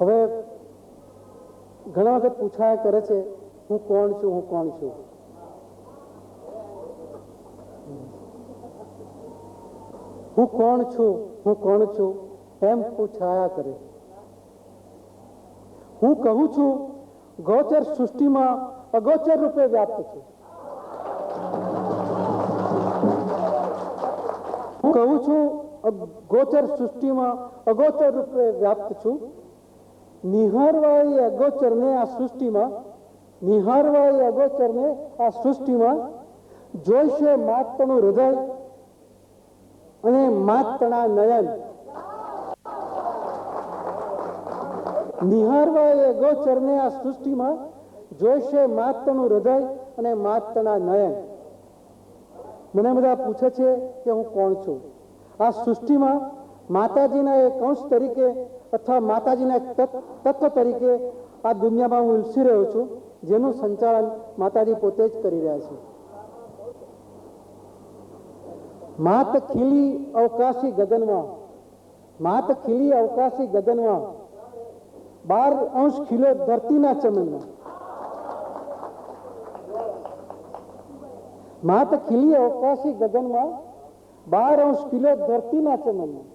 હવે ઘણા વખત પૂછાયા કરે છે, હું કોણ છું, હું કોણ છું? હું કોણ છું, હું કોણ છું? એમ પૂછાયા કરે. હું કહું છું, ગોચર સૃષ્ટિમાં અગોચર રૂપે વ્યાપ્ત છું. હું કહું છું ગોચર સૃષ્ટિમાં અગોચર રૂપે વ્યાપ્ત છું. નિહારવા એ અગોચરને આ સૃષ્ટિમાં નિહારવા અગોચરને આ સૃષ્ટિમાં જોઈશે માતનું હૃદય અને માતના નયન. નિહારવા એ આ સૃષ્ટિમાં જોઈશે માતનું હૃદય અને માતના નયન. મને બધા પૂછે છે કે હું કોણ છું? આ સૃષ્ટિમાં માતાજીના એક અંશ તરીકે અથવા માતાજીના તત્વ તરીકે આ દુનિયામાં હું ઉલસી રહ્યો છું, જેનું સંચાલન માતાજી પોતે જ કરી રહ્યા છે. માત ખીલી અવકાશી ગગનમાં માત ખીલી અવકાશી ગગનમાં બાર અંશ ખીલો ધરતીના ચમનમાં. માત ખીલી અવકાશી ગગનમાં બાર અંશ ખીલો ધરતીના ચમનમાં.